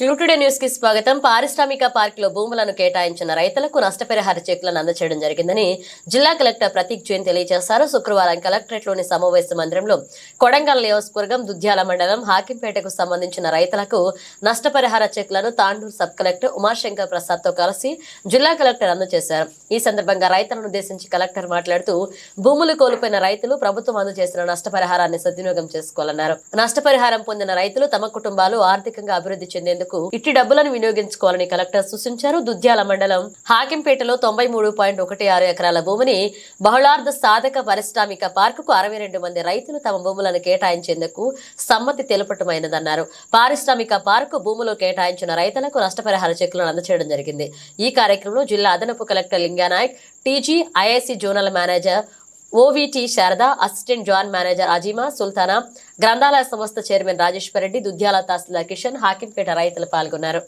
క్లూటుడే న్యూస్కి స్వాగతం. పారిశ్రామిక పార్క్లో భూములను కేటాయించిన రైతులకు నష్టపరిహార చెక్లను అందచేయడం జరిగిందని జిల్లా కలెక్టర్ ప్రతీక్ జైన్ తెలియజేశారు. శుక్రవారం కలెక్టరేట్లోని సమావేశ మందిరంలో కొడంగల్ నియోజకవర్గం దుద్యాల మండలం హాకింపేటకు సంబంధించిన రైతులకు నష్టపరిహార చెక్లను తాండూరు సబ్ కలెక్టర్ ఉమాశంకర్ ప్రసాద్తో కలిసి జిల్లా కలెక్టర్ అందజేశారు. ఈ సందర్భంగా రైతులను ఉద్దేశించి కలెక్టర్ మాట్లాడుతూ భూములు కోల్పోయిన రైతులు ప్రభుత్వం అందజేసిన నష్టపరిహారాన్ని సద్వినియోగం చేసుకోవాలన్నారు. నష్టపరిహారం పొందిన రైతులు తమ కుటుంబాలు ఆర్థికంగా అభివృద్ధి చెందేందుకు ఇట్టి డబ్బులను వినియోగించుకోవాలని కలెక్టర్ సూచించారు. దుద్యాల మండలం హాకింపేటలో తొంభై మూడు పాయింట్ ఒకటి ఆరు ఎకరాల భూమిని బహుళార్థ సాధక పారిశ్రామిక పార్కుకు అరవై రెండు మంది రైతులు తమ భూములను కేటాయించేందుకు సమ్మతి తెలుపటమైనదన్నారు. పారిశ్రామిక పార్కు భూములు కేటాయించిన రైతులకు నష్టపరిహార చెక్కులను అందచేయడం జరిగింది. ఈ కార్యక్రమంలో జిల్లా అదనపు collector Linganayak TG IIC zonal manager ఓవిటి Sharada assistant joint manager Azima Sultana గ్రంథాలయ సంస్థ చైర్మన్ రాజేశ్వర్ రెడ్డి దుద్యాల తహసీల్దార్ కిషన్ హాకింపేట రైతులు పాల్గొన్నారు.